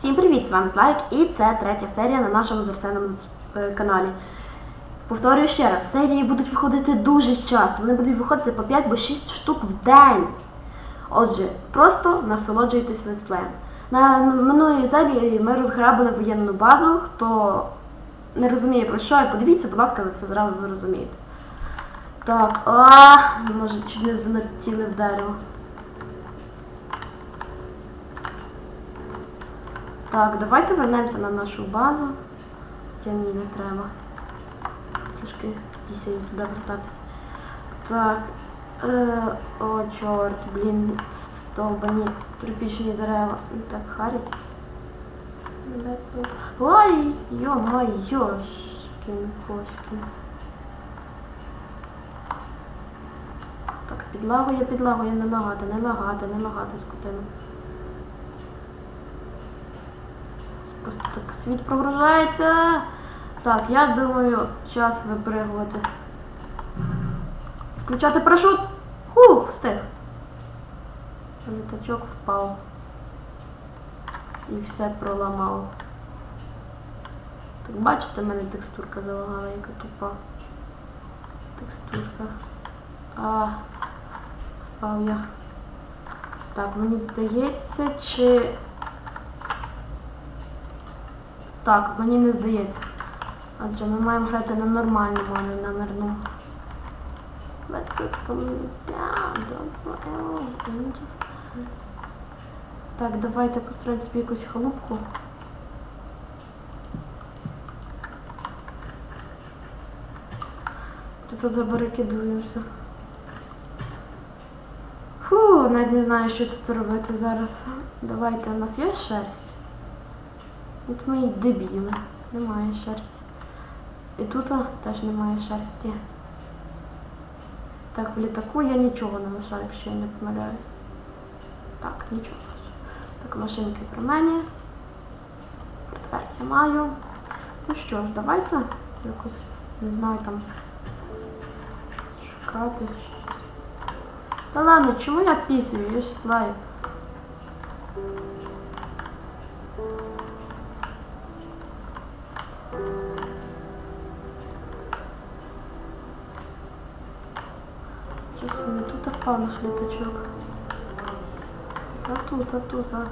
Всім привіт! З вами Слайк і це третя серія на нашому зерсеному е, каналі. Повторюю ще раз, серії будуть виходити дуже часто. Вони будуть виходити по 5 або 6 штук в день. Отже, просто насолоджуйтесь летсплеєм. На минулій серії ми розграбили воєнну базу. Хто не розуміє про що, подивіться, будь ласка, ви все зразу зрозумієте. Так, а, може, чуть не залетіли в дерево. Так, давайте вернемося на нашу базу. Хоча ні, не треба. Трошки після туди вертатись. Так. Е, о, чорт, блін, стовбані тропічні дерева. Ну, Так, харять. Ой, йо-моє, шкін кошки. Так, підлагує, підлагує, не лагати, не лагати, не лагати скотину. Це Просто так світ прогружається. Так, я думаю, час випригувати. Включати парашут. Хух, встиг. Літачок впав. І все проламав. Так, бачите, в мене текстурка залагала, яка тупа. Текстурка. А, впав я. Так, мені здається, чи... Так, мені не здається. Адже ми маємо грати на нормальному, а на мирному. Так, давайте построїмо собі якусь халупку. Тут забарикидуємося. Фу, навіть не знаю, що тут робити зараз. Давайте, у нас є шерсть? Ми і дебіли. Немає шерсті. І тут теж немає шерсті. Так, в літаку я нічого не лишаю, якщо я не помиляюсь. Так, нічого. Так, машинки при мені. Портфель я маю. Ну що ж, давайте якось, не знаю, там шукати щось. Та ладно, чому я пісію? Я ж слайд. Щось не тут впав наш літачок. А тут, а тут, а.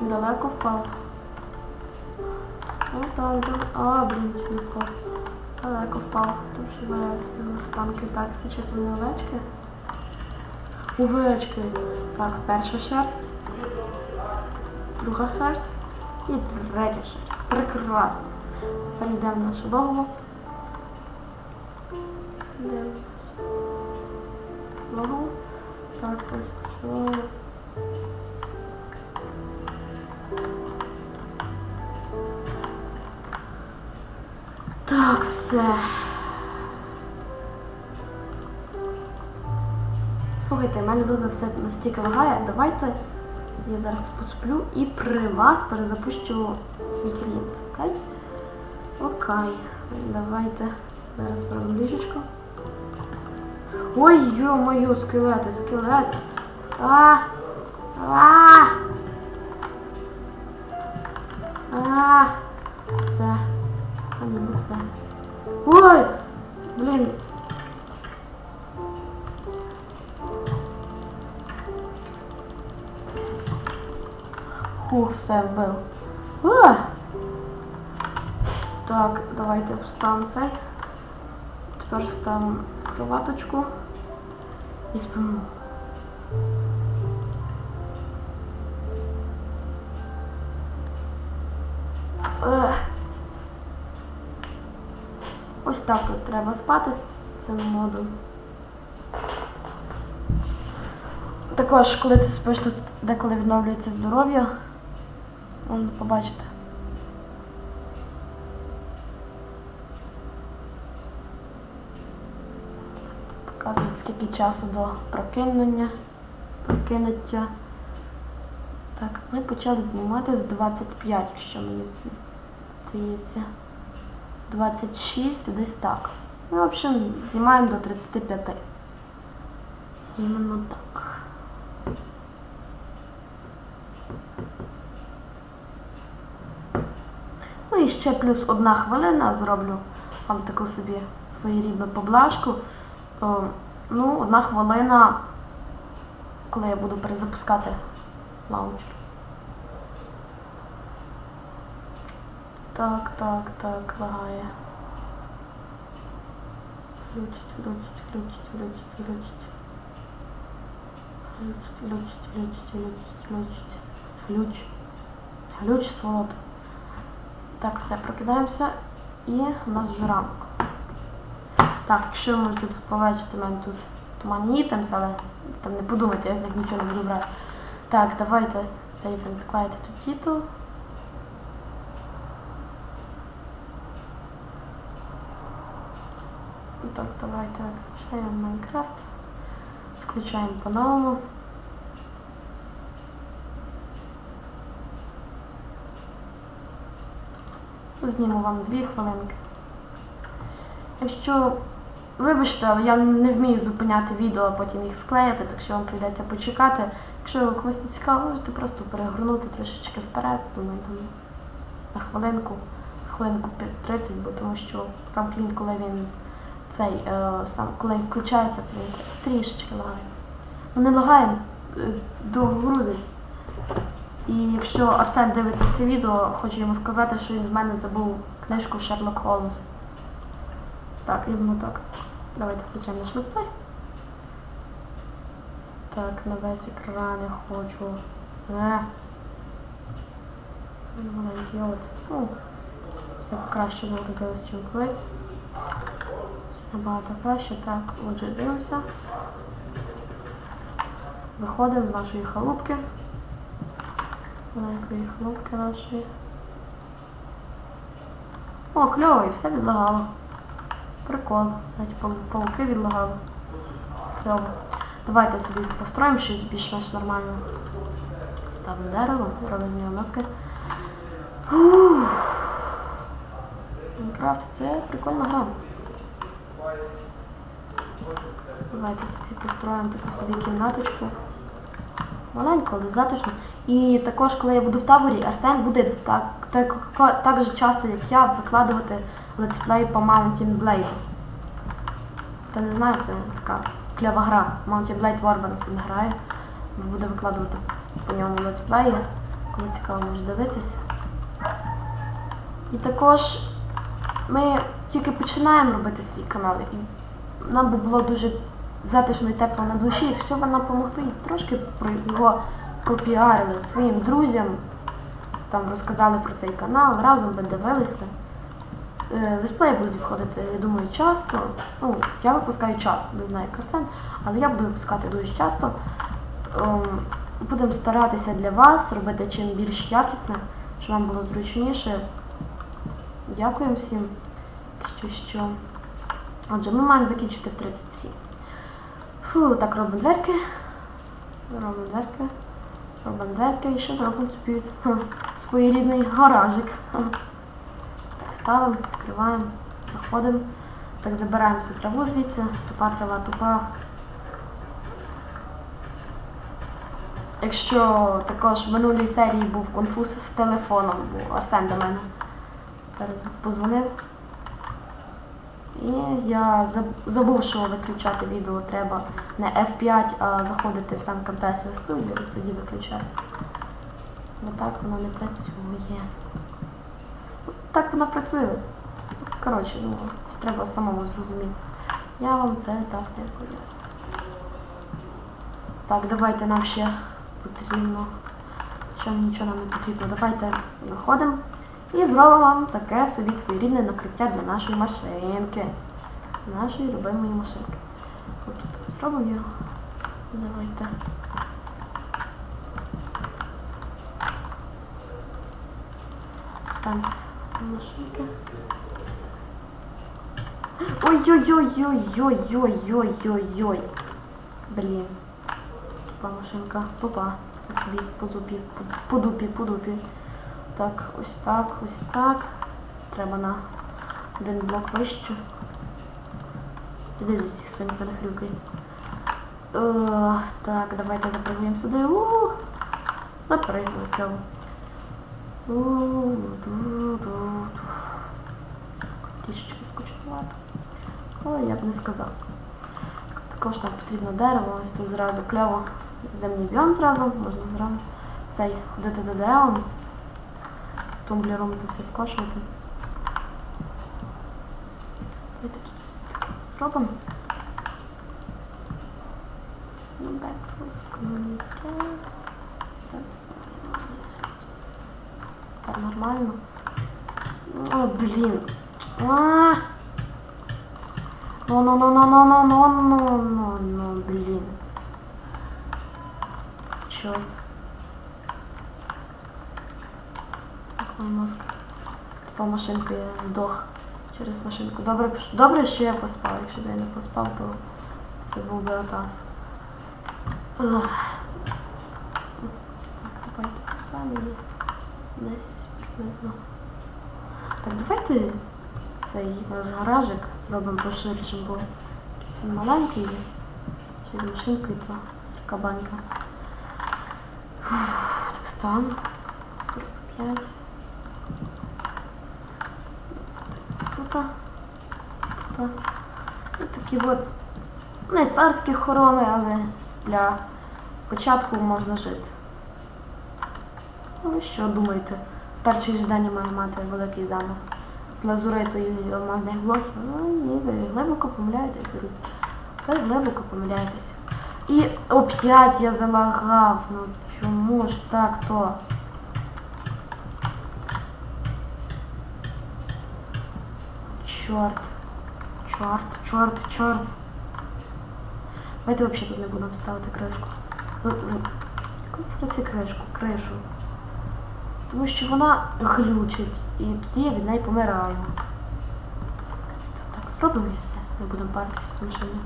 Далеко впав. О, так, да. А, блін, не впав. Далеко впав. Там ще валяються останки. Так, це часом не овечки. Овечки. Так, перша шерсть. Друга шерсть. І третя шерсть. Прекрасно. Перейдемо в наше логово. Дивимось. Логово. Так, ось що. Так, все. Слухайте, в мене тут все настільки лагає. Давайте я зараз посплю і при вас перезапущу свій клієнт. Окей? Окей. Давайте зараз зробимо ліжечко. Ой, ё-моё, скелети, скелет. А! А! А! Все. А не все. Ой! Блін. Хух, все вбив. А! Так, давайте вставимо цей. Тепер ставимо кроваточку спимо. Ось так тут треба спати з цим модом. Також, коли ти спиш, тут деколи відновлюється здоров'я. Побачите. Скільки часу до прокинення, прокинуття. Так, ми почали знімати з 25, якщо мені здається. 26, десь так. Ну, в общем, знімаємо до 35. Іменно так. і ще плюс одна хвилина зроблю вам таку собі своєрідну поблажку. Ну, одна хвилина, коли я буду перезапускати лаунчер. Так, так, так, лагає. Включить, включить, включить, включить, включить. Включить, включить, включить, включить, включить. Ключ. Ключ, сволот. Так, все, прокидаємося. І у нас вже ранок. Так, якщо можете побачити, мене тут туманні ітемс, але там не подумайте, я з них нічого не брати. Так, давайте save and quiet to title. Так, давайте включаємо Майнкрафт. Включаємо по-новому. Зніму вам дві хвилинки. Якщо, вибачте, але я не вмію зупиняти відео, а потім їх склеїти, так що вам прийдеться почекати. Якщо комусь не цікаво, можете просто перегорнути трошечки вперед, думаю, там на хвилинку, хвилинку 30, бо тому що сам клін, коли він цей, е, сам, коли він включається, то він трішечки лагає. Ну не лагає, е, грузить. І якщо Арсен дивиться це відео, хочу йому сказати, що він в мене забув книжку Шерлок Холмс. Так, рівно так. Давайте включаємо наш летсплей. Так, на весь екран я хочу. Е. Ну, Маленький от. Ну, все краще загрузилось, ніж колись. Все набагато краще. Так, отже, дивимося. Виходимо з нашої халупки. Маленької халупки нашої. О, кльовий, все відлагало. Прикол. Навіть пау- пауки відлагали. Кльово. Давайте собі построїмо щось більш-менш нормально. Ставимо дерево, робимо з нього. Ух. Майнкрафт це прикольна гра. Давайте собі построїмо таку собі кімнаточку. Маленько, але затишно. І також, коли я буду в таборі, Арсен буде так, так, так же часто, як я, викладувати летсплей по Mountain Blade. Хто не знає, це така кльова гра. Mountain Blade Warband він грає. Буде викладувати по ньому летсплеї. Кому цікаво, може дивитись. І також ми тільки починаємо робити свій канал. І нам би було дуже затишно і тепло на душі, якщо ви нам допомогли трошки про його пропіарили своїм друзям, там розказали про цей канал, разом би дивилися. Летсплеї будуть виходити, я думаю, часто. Ну, я випускаю часто, не знаю, як Арсен, але я буду випускати дуже часто. Ем, Будемо старатися для вас робити чим більш якісне, щоб вам було зручніше. Дякуємо всім, що що. Отже, ми маємо закінчити в 37. Так, робимо дверки. Робимо дверки. Робимо дверки і ще зробимо собі своєрідний гаражик. Ставимо, відкриваємо, заходимо. Так, забираємо всю траву звідси. Тупа трава, тупа. Якщо також в минулій серії був конфуз з телефоном, бо Арсен до мене позвонив. І я забув, що виключати відео треба не F5, а заходити в сам Camtasia студію, тоді виключати. Бо так воно не працює. Ну, Так воно працює. Коротше, ну, це треба самому зрозуміти. Я вам це так не поясню. Так, давайте нам ще потрібно. Що нічого нам не потрібно. Давайте виходимо і зробимо вам таке собі своєрідне накриття для нашої машинки. Нашої любимої машинки. От тут зробимо його. Давайте. Ставимо машинки. Ой-ой-ой-ой-ой-ой-ой-ой-ой. Блін. Тупа машинка. Тупа. По тобі, по зубі, по дупі, по дупі. Так, ось так, ось так. Треба на один блок вище. Іди з цих сонька не хрюкай. Е, так, давайте запрыгуємо сюди. Запрыгнули, кльово. Трішечки скучнувато. Але я б не сказав. Також нам потрібно дерево, ось тут зразу кльово. Земний біом зразу, можна зразу цей ходити за деревом, з тумблером це все скошувати. Давайте тут так зробимо. Backflows communicate. Так. Так, нормально. О, блін. А! Ну, ну, ну, ну, ну, ну, ну, ну, ну, ну, блін. Чорт. Так, мой мозг. По машинку я здох через машинку. Добре, добре, що я поспав. Якщо б я не поспав, то це був би отас. Так, давайте поставимо десь приблизно. Так, давайте цей наш гаражик зробимо поширшим, бо він маленький. Ще з машинкою, то. Фух, Так, стан. 45. Так, Тут. Тут. Такі от не царські хороми, але для початку можна жити. Ну що думаєте? Перший же день має мати великий замок з лазуриту і алмазних блоків. Ну ні, ви глибоко помиляєтесь, друзі. Ви глибоко помиляєтеся. І оп'ять я залагав. Ну чому ж так то? Чорт. Чорт, чорт, чорт. Давайте взагалі тут не будемо ставити кришку. Ну, ну, сраці кришку? Кришу. Тому що вона глючить, і тоді я від неї помираю. Так, зробимо і все. Не будемо паритися з машиною.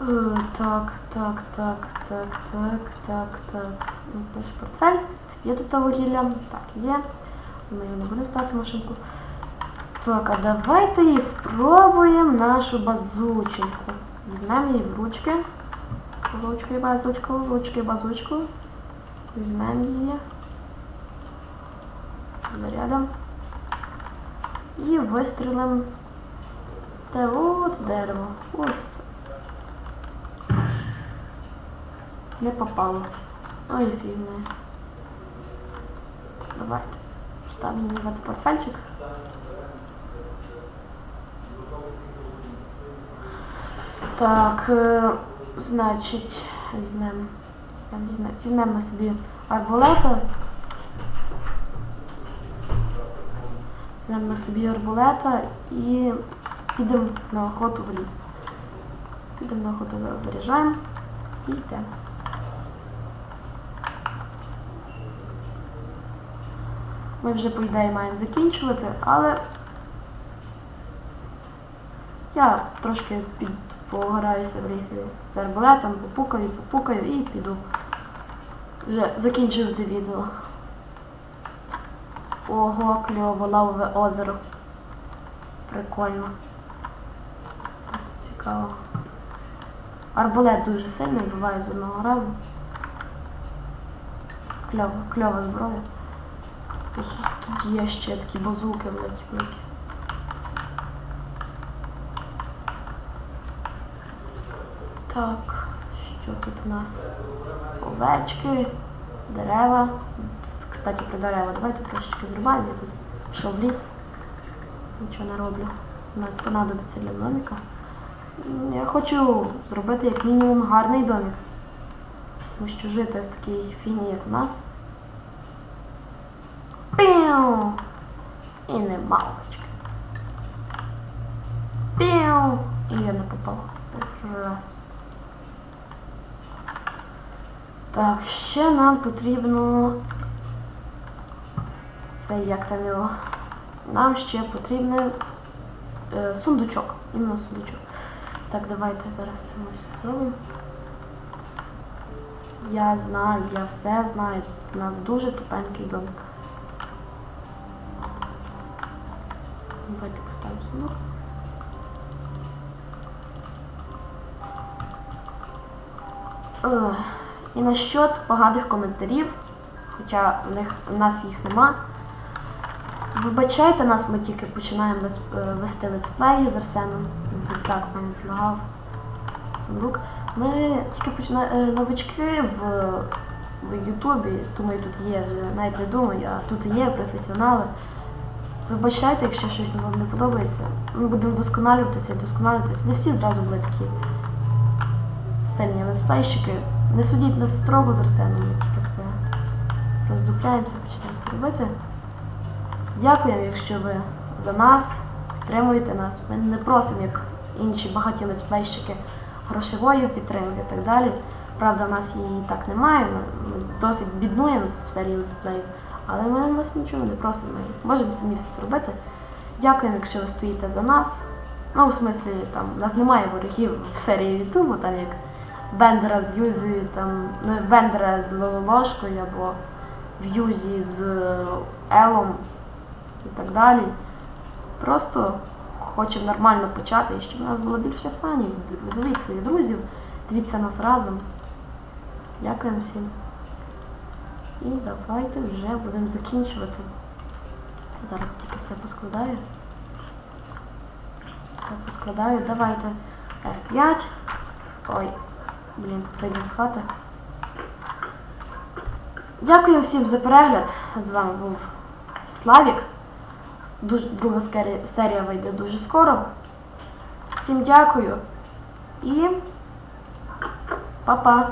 Е, Так, так, так, так, так, так, так. Наш портфель. Є тут та вугілля? Так, є. Ми його не будемо ставити машинку. Так, а давайте і спробуємо нашу базученьку. Візьмемо її в ручки. Ручки, базучку, ручки, базучку. Візьмемо її. Зарядом. І вистрілимо те от дерево. Ось це. Не попало. Ой, фігне. Давайте. Ставимо назад в портфельчик. Так, е, значить, візьмемо. Візьмемо, собі арбалета. Візьмемо собі арбалета і підемо на охоту в ліс. Підемо на охоту, заряджаємо і йдемо. Ми вже, по ідеї, маємо закінчувати, але я трошки під, пограюся в лісі з арбалетом, попукаю, попукаю і піду. Вже закінчив відео. Ого, кльово, лавове озеро. Прикольно. Досить цікаво. Арбалет дуже сильний, буває з одного разу. Кльова, кльова зброя. Тут, є ще такі базуки великі-великі. Так, що тут у нас? Овечки, дерева. Кстати, про дерева. Давайте трошечки зрубаємо. Я тут пішов в ліс. Нічого не роблю. Нам понадобиться для домика. Я хочу зробити як мінімум гарний домик. Тому що жити в такій фіні, як у нас. Піу! І нема овечки. Піу! І я не попала. Раз. Так, ще нам потрібно. Це як там його? Нам ще потрібен е, сундучок. Іменно сундучок. Так, давайте зараз це ми все зробимо. Я знаю, я все знаю. Це у нас дуже тупенький домик. Давайте поставимо сундук. Ех, І насчет поганих коментарів, хоча в них, у нас їх нема, Вибачайте нас, ми тільки починаємо е, вести летсплеї з Арсеном. Так, в мене злагав сундук. Ми тільки починаємо новички в, в Ютубі, думаю, тут є вже, навіть не думаю, а тут є професіонали. Вибачайте, якщо щось вам не подобається. Ми будемо вдосконалюватися і вдосконалюватися. Не всі зразу були такі сильні летсплейщики. Не судіть нас строго з Арсеном, ми тільки все роздупляємося, почнемо все робити. Дякуємо, якщо ви за нас підтримуєте нас. Ми не просимо, як інші багаті летсплейщики, грошової підтримки і так далі. Правда, в нас її і так немає. Ми, досить біднуємо в серії летсплеїв, але ми вас нічого не просимо. Ми можемо самі все зробити. Дякуємо, якщо ви стоїте за нас. Ну, в смислі, там, у нас немає ворогів в серії Ютубу, там як Бендера з Юзі, там, не Бендера з Лололожкою або в Юзі з е, Елом і так далі. Просто хочемо нормально почати, і щоб у нас було більше фанів. Звіть своїх друзів, дивіться нас разом. Дякуємо всім. І давайте вже будемо закінчувати. Зараз тільки все поскладаю. Все поскладаю. Давайте F5. Ой, блін, з хати. Дякую всім за перегляд. З вами був Славік. Дуже, друга серія вийде дуже скоро. Всім дякую і па-па!